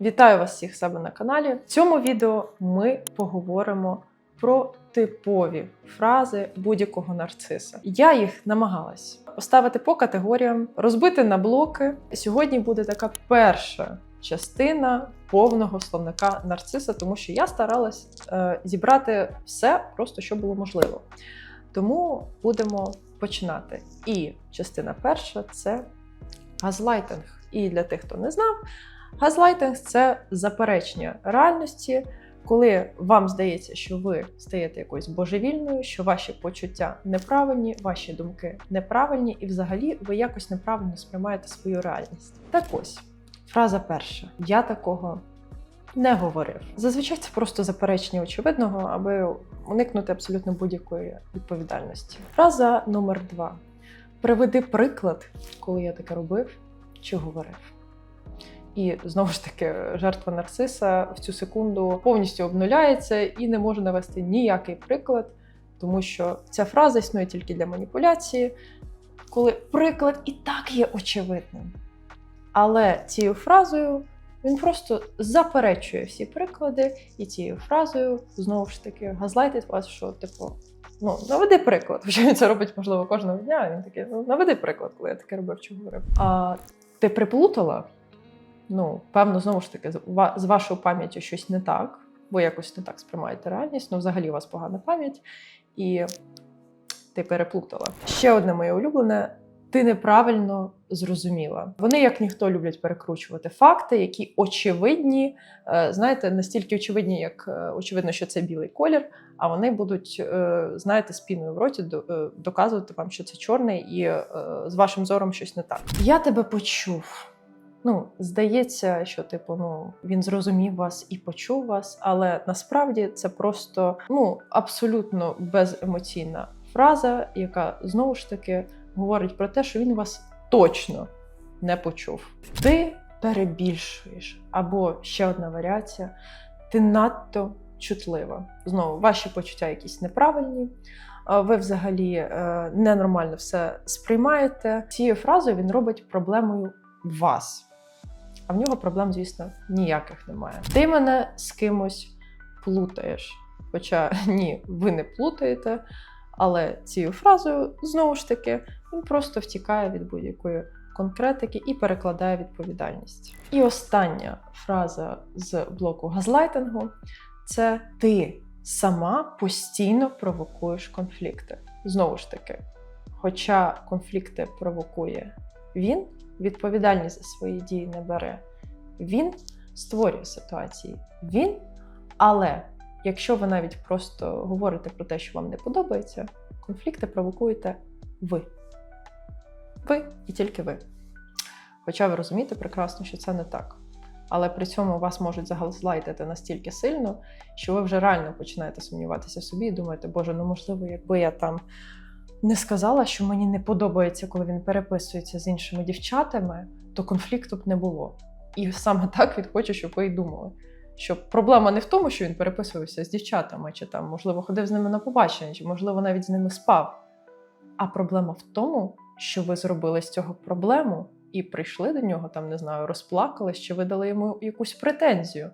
Вітаю вас всіх себе на каналі. В цьому відео ми поговоримо про типові фрази будь-якого нарциса. Я їх намагалась поставити по категоріям, розбити на блоки. Сьогодні буде така перша частина повного словника нарциса, тому що я старалась е, зібрати все просто, що було можливо. Тому будемо починати. І частина перша це газлайтинг. І для тих, хто не знав, газлайтинг це заперечення реальності, коли вам здається, що ви стаєте якоюсь божевільною, що ваші почуття неправильні, ваші думки неправильні, і взагалі ви якось неправильно сприймаєте свою реальність. Так ось, фраза перша: я такого не говорив. Зазвичай це просто заперечення очевидного, аби уникнути абсолютно будь-якої відповідальності. Фраза номер два. Приведи приклад, коли я таке робив чи говорив. І знову ж таки, жертва нарциса в цю секунду повністю обнуляється і не може навести ніякий приклад, тому що ця фраза існує тільки для маніпуляції, коли приклад і так є очевидним. Але цією фразою він просто заперечує всі приклади, і цією фразою знову ж таки газлайтить вас, що типу. Ну, наведи приклад. Хоча він це робить, можливо, кожного дня. Він такий, ну наведи приклад, коли я таке робив чи говорив. А ти приплутала? Ну, певно, знову ж таки, з вашою пам'яттю щось не так, бо якось не так сприймаєте реальність. Ну, взагалі у вас погана пам'ять, і ти переплутала. Ще одне моє улюблене. Ти неправильно зрозуміла. Вони, як ніхто, люблять перекручувати факти, які очевидні, е, знаєте, настільки очевидні, як е, очевидно, що це білий колір, а вони будуть, е, знаєте, з в роті доказувати вам, що це чорний, і з вашим зором щось не так. Я тебе почув. Ну, здається, що типу, ну він зрозумів вас і почув вас, але насправді це просто ну абсолютно беземоційна фраза, яка знову ж таки говорить про те, що він вас точно не почув. Ти перебільшуєш, або ще одна варіація: ти надто чутлива. Знову ваші почуття якісь неправильні. Ви взагалі е, ненормально все сприймаєте. Цією фразою він робить проблемою вас. А в нього проблем, звісно, ніяких немає. Ти мене з кимось плутаєш. Хоча ні, ви не плутаєте, але цією фразою знову ж таки він просто втікає від будь-якої конкретики і перекладає відповідальність. І остання фраза з блоку газлайтингу це ти сама постійно провокуєш конфлікти. Знову ж таки, хоча конфлікти провокує він, відповідальність за свої дії не бере. Він створює ситуації. Він, але якщо ви навіть просто говорите про те, що вам не подобається, конфлікти провокуєте ви. Ви і тільки ви. Хоча ви розумієте прекрасно, що це не так. Але при цьому вас можуть загалзлайтити настільки сильно, що ви вже реально починаєте сумніватися в собі і думаєте, Боже, ну можливо, якби я там не сказала, що мені не подобається, коли він переписується з іншими дівчатами, то конфлікту б не було. І саме так він хоче, щоб ви й думали. Що проблема не в тому, що він переписувався з дівчатами, чи там, можливо, ходив з ними на побачення, чи, можливо, навіть з ними спав. А проблема в тому, що ви зробили з цього проблему і прийшли до нього, там, не знаю, розплакались, чи видали йому якусь претензію.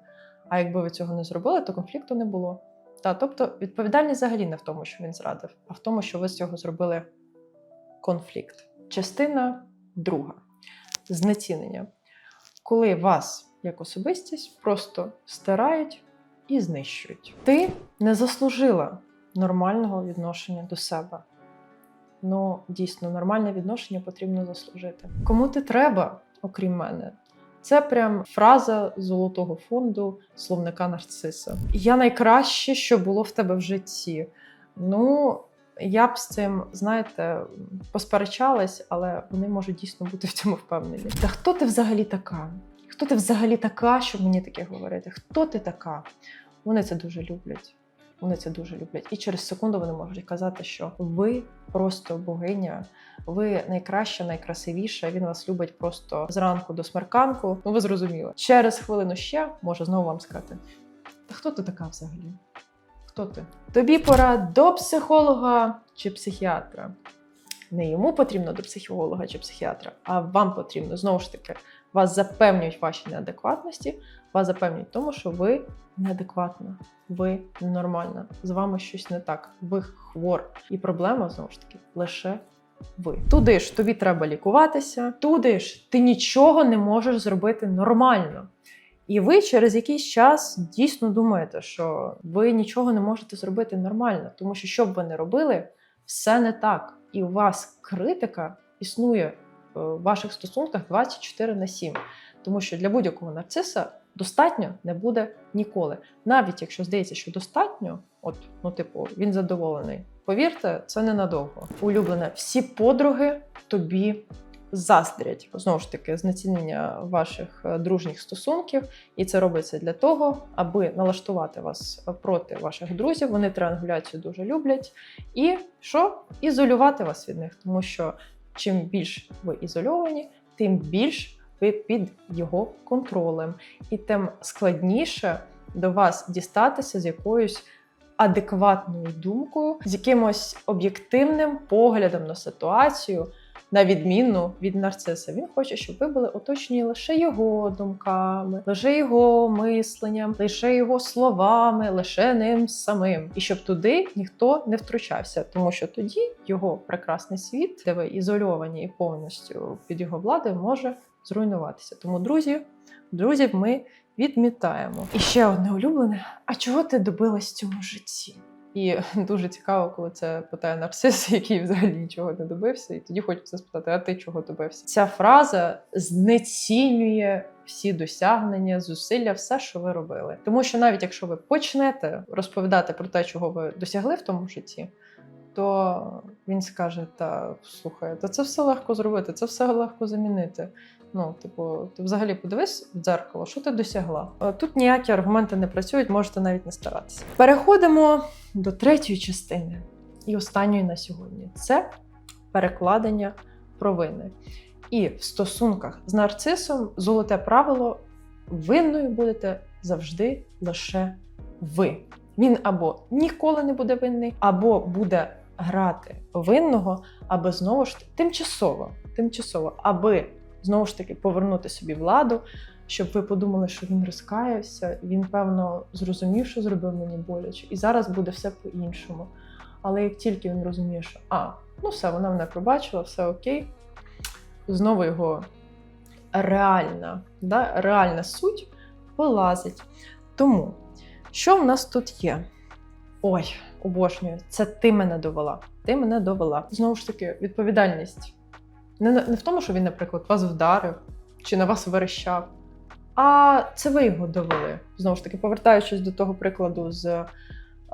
А якби ви цього не зробили, то конфлікту не було. Та, тобто відповідальність взагалі не в тому, що він зрадив, а в тому, що ви з цього зробили конфлікт. Частина друга знецінення. Коли вас, як особистість, просто стирають і знищують. Ти не заслужила нормального відношення до себе. Ну, дійсно, нормальне відношення потрібно заслужити. Кому ти треба, окрім мене? Це прям фраза золотого фонду словника нарциса. Я найкраще, що було в тебе в житті. Ну, я б з цим, знаєте, посперечалась, але вони можуть дійсно бути в цьому впевнені. Та хто ти взагалі така? Хто ти взагалі така, щоб мені таке говорити? Хто ти така? Вони це дуже люблять. Вони це дуже люблять. І через секунду вони можуть казати, що ви просто богиня, ви найкраща, найкрасивіша. Він вас любить просто зранку до смерканку. Ну ви зрозуміли. Через хвилину ще може знову вам сказати: Та хто ти така взагалі? Хто ти? Тобі пора до психолога чи психіатра. Не йому потрібно до психолога чи психіатра, а вам потрібно знову ж таки вас запевнюють в вашій неадекватності, вас запевнюють в тому, що ви неадекватна, ви ненормальна, з вами щось не так, ви хвор. І проблема знову ж таки лише ви. Туди ж тобі треба лікуватися, туди ж ти нічого не можеш зробити нормально. І ви через якийсь час дійсно думаєте, що ви нічого не можете зробити нормально, тому що що б ви не робили, все не так. І у вас критика існує е, в ваших стосунках 24 на 7. Тому що для будь-якого нарциса достатньо не буде ніколи. Навіть якщо здається, що достатньо, от, ну, типу, він задоволений. Повірте, це ненадовго. Улюблене, всі подруги тобі заздрять. Знову ж таки, знецінення ваших е, дружніх стосунків, і це робиться для того, аби налаштувати вас проти ваших друзів. Вони триангуляцію дуже люблять. І що? Ізолювати вас від них, тому що чим більш ви ізольовані, тим більш ви під його контролем, і тим складніше до вас дістатися з якоюсь адекватною думкою, з якимось об'єктивним поглядом на ситуацію. На відміну від нарциса, він хоче, щоб ви були оточені лише його думками, лише його мисленням, лише його словами, лише ним самим, і щоб туди ніхто не втручався, тому що тоді його прекрасний світ, де ви ізольовані і повністю під його владою, може зруйнуватися. Тому, друзі, друзів ми відмітаємо. І ще одне улюблене: а чого ти добилась в цьому житті? І дуже цікаво, коли це питає нарцис, який взагалі нічого не добився, і тоді хочеться спитати: а ти чого добився? Ця фраза знецінює всі досягнення, зусилля, все, що ви робили. Тому що навіть якщо ви почнете розповідати про те, чого ви досягли в тому житті, то він скаже: Та слухай, та це все легко зробити, це все легко замінити. Ну, типу, ти взагалі подивись в дзеркало, що ти досягла. Е, Тут ніякі аргументи не працюють, можете навіть не старатися. Переходимо до третьої частини і останньої на сьогодні це перекладення провини. І в стосунках з нарцисом золоте правило винною будете завжди лише ви. Він або ніколи не буде винний, або буде грати винного, аби знову ж тимчасово, тимчасово, аби знову ж таки повернути собі владу, щоб ви подумали, що він розкаявся, він, певно, зрозумів, що зробив мені боляче, і зараз буде все по-іншому. Але як тільки він розуміє, що а, ну все, вона мене пробачила, все окей, знову його реальна, да, реальна суть вилазить. Тому, що в нас тут є? Ой, обожнюю, це ти мене довела. Ти мене довела. Знову ж таки, відповідальність. Не, не в тому, що він, наприклад, вас вдарив чи на вас верещав, а це ви його довели. Знову ж таки, повертаючись до того прикладу з,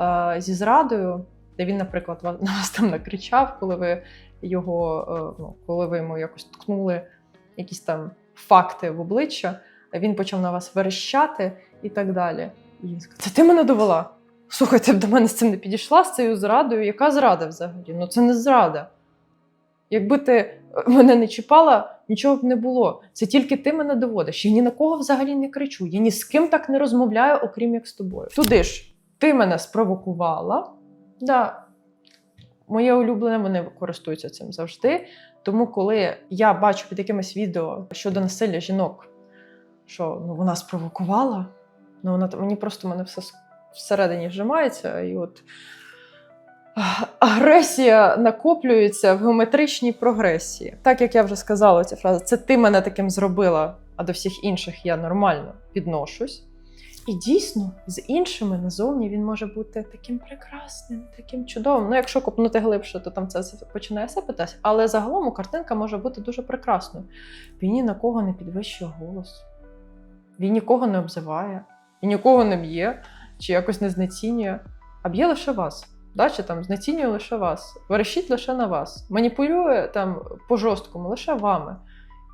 е, зі зрадою, де він, наприклад, на вас там накричав, коли ви його, е, ну, коли ви йому якось ткнули якісь там факти в обличчя, він почав на вас верещати і так далі. І він сказав: Це ти мене довела. Слухай, ти б до мене з цим не підійшла з цією зрадою. Яка зрада взагалі? Ну це не зрада. Якби ти е, мене не чіпала, нічого б не було. Це тільки ти мене доводиш. Я ні на кого взагалі не кричу. Я ні з ким так не розмовляю, окрім як з тобою. Туди ж ти мене спровокувала. Да, моє улюблене, вони користуються цим завжди. Тому, коли я бачу під якимось відео щодо насилля жінок, що ну, вона спровокувала, ну вона мені просто мене все всередині вжимається, і от агресія накоплюється в геометричній прогресії. Так як я вже сказала, ця фраза це ти мене таким зробила, а до всіх інших я нормально відношусь. І дійсно, з іншими назовні він може бути таким прекрасним, таким чудовим. Ну, якщо копнути глибше, то там це починає сипатись. Але загалом картинка може бути дуже прекрасною. Він ні на кого не підвищує голос, він нікого не обзиває, він нікого не б'є чи якось не знецінює, а б'є лише вас. Да, чи там знецінює лише вас, верещить лише на вас, маніпулює там по жорсткому лише вами.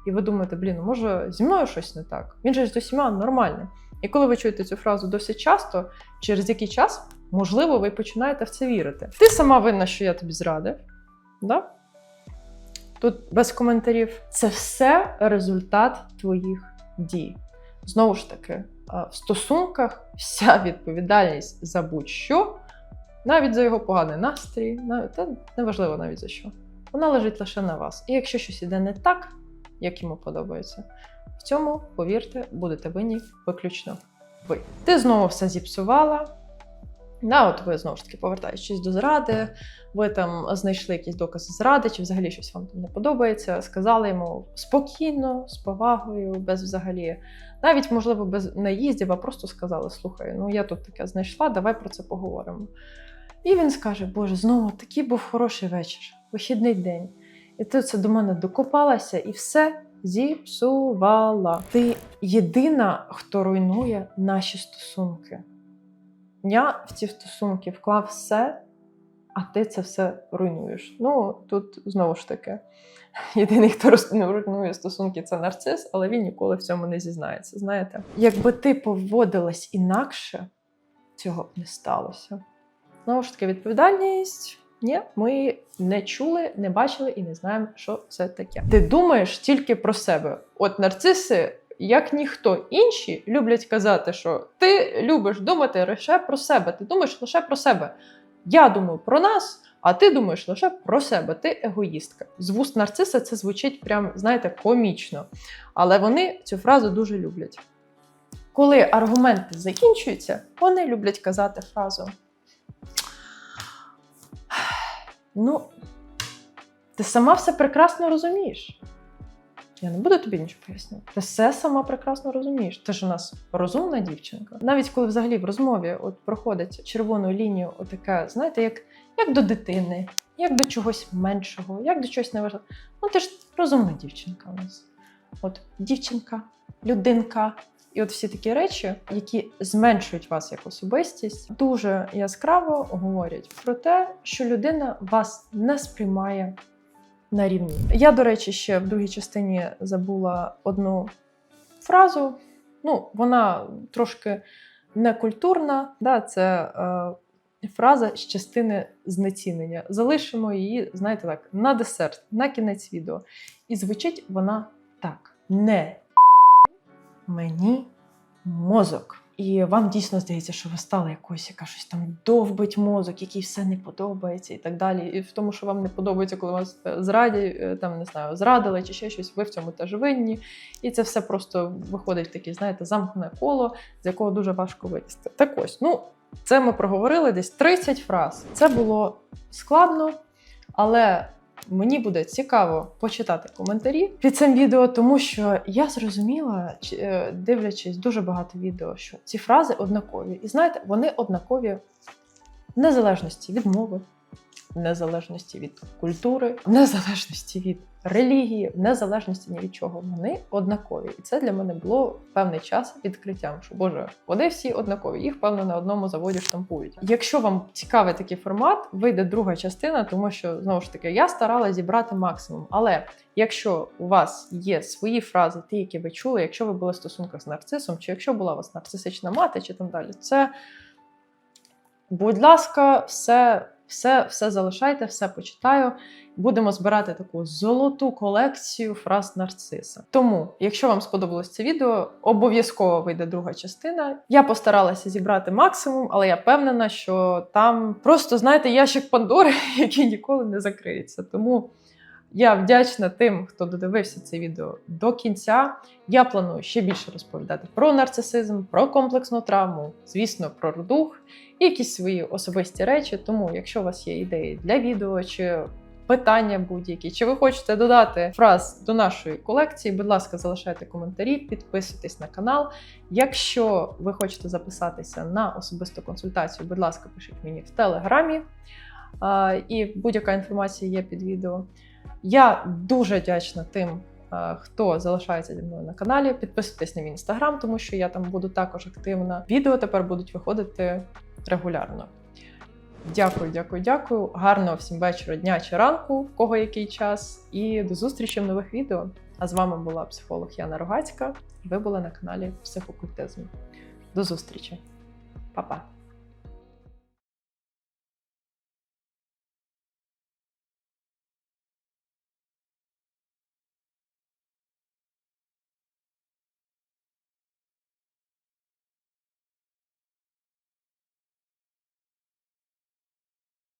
І ви думаєте, блін, ну, може зі мною щось не так? Він же з усіма нормальний. І коли ви чуєте цю фразу досить часто, через який час, можливо, ви починаєте в це вірити. Ти сама винна, що я тобі зрадив. Да? Тут без коментарів. Це все результат твоїх дій. Знову ж таки, в стосунках вся відповідальність за будь-що, навіть за його поганий настрій, навіть та неважливо навіть за що. Вона лежить лише на вас. І якщо щось іде не так, як йому подобається, в цьому, повірте, будете винні виключно ви. Ти знову все зіпсувала. Да, от ви знову ж таки повертаєтесь до зради, ви там знайшли якісь докази зради, чи взагалі щось вам там не подобається. Сказали йому спокійно, з повагою, без взагалі, навіть можливо, без наїздів, а просто сказали: слухай, ну я тут таке знайшла, давай про це поговоримо. І він скаже: Боже, знову такий був хороший вечір, вихідний день. І ти це до мене докопалася і все зіпсувала. Ти єдина, хто руйнує наші стосунки. Я в ці стосунки вклав все, а ти це все руйнуєш. Ну, тут знову ж таки, єдиний, хто роз- руйнує стосунки, це нарцис, але він ніколи в цьому не зізнається. Знаєте, якби ти поводилась інакше, цього б не сталося. Знову ж таки, відповідальність. Ні, ми не чули, не бачили і не знаємо, що це таке. Ти думаєш тільки про себе. От нарциси, як ніхто інші, люблять казати, що ти любиш думати лише про себе. Ти думаєш лише про себе. Я думаю про нас, а ти думаєш лише про себе. Ти егоїстка. З вуст нарциса це звучить прям, знаєте, комічно. Але вони цю фразу дуже люблять. Коли аргументи закінчуються, вони люблять казати фразу. Ну, ти сама все прекрасно розумієш. Я не буду тобі нічого пояснювати. Ти все сама прекрасно розумієш. Ти ж у нас розумна дівчинка. Навіть коли взагалі в розмові от проходить червону лінію, отаке, знаєте, як, як до дитини, як до чогось меншого, як до чогось неважливого. Ну, ти ж розумна дівчинка у нас. От дівчинка, людинка. І от всі такі речі, які зменшують вас як особистість, дуже яскраво говорять про те, що людина вас не сприймає на рівні. Я, до речі, ще в другій частині забула одну фразу. Ну, вона трошки некультурна. Да, це е, фраза з частини знецінення. Залишимо її, знаєте, так, на десерт, на кінець відео. І звучить вона так: не мені мозок. І вам дійсно здається, що ви стали якоюсь, яка щось там довбить мозок, який все не подобається, і так далі. І в тому, що вам не подобається, коли вас е, зраді, е, там не знаю, зрадили чи ще щось, ви в цьому теж винні. І це все просто виходить в таке, знаєте, замкнене коло, з якого дуже важко вилізти. Так ось, ну це ми проговорили десь 30 фраз. Це було складно, але Мені буде цікаво почитати коментарі під цим відео, тому що я зрозуміла, е, дивлячись дуже багато відео, що ці фрази однакові. І знаєте, вони однакові в незалежності від мови, незалежності від культури, незалежності від релігії, незалежності ні від чого. Вони однакові. І це для мене було певний час відкриттям, що Боже, вони всі однакові, їх певно на одному заводі штампують. Якщо вам цікавий такий формат, вийде друга частина, тому що знову ж таки я старалася зібрати максимум. Але якщо у вас є свої фрази, ті, які ви чули, якщо ви були в стосунках з нарцисом, чи якщо була у вас нарцисична мати, чи там далі, це будь ласка, все, все, все залишайте, все почитаю. Будемо збирати таку золоту колекцію фраз нарциса. Тому, якщо вам сподобалось це відео, обов'язково вийде друга частина. Я постаралася зібрати максимум, але я впевнена, що там просто знаєте ящик Пандори, який ніколи не закриється. Тому я вдячна тим, хто додивився це відео до кінця. Я планую ще більше розповідати про нарцисизм, про комплексну травму, звісно, про дух і якісь свої особисті речі. Тому, якщо у вас є ідеї для відео чи питання будь-які, чи ви хочете додати фраз до нашої колекції, будь ласка, залишайте коментарі, підписуйтесь на канал. Якщо ви хочете записатися на особисту консультацію, будь ласка, пишіть мені в телеграмі. І будь-яка інформація є під відео. Я дуже вдячна тим, е, хто залишається зі мною на каналі. Підписуйтесь на мій інстаграм, тому що я там буду також активна. Відео тепер будуть виходити регулярно. Дякую, дякую, дякую. Гарного всім вечора, дня чи ранку, в кого який час. І до зустрічі в нових відео. А з вами була психолог Яна Рогацька. Ви були на каналі Психокультизм. До зустрічі, Па-па!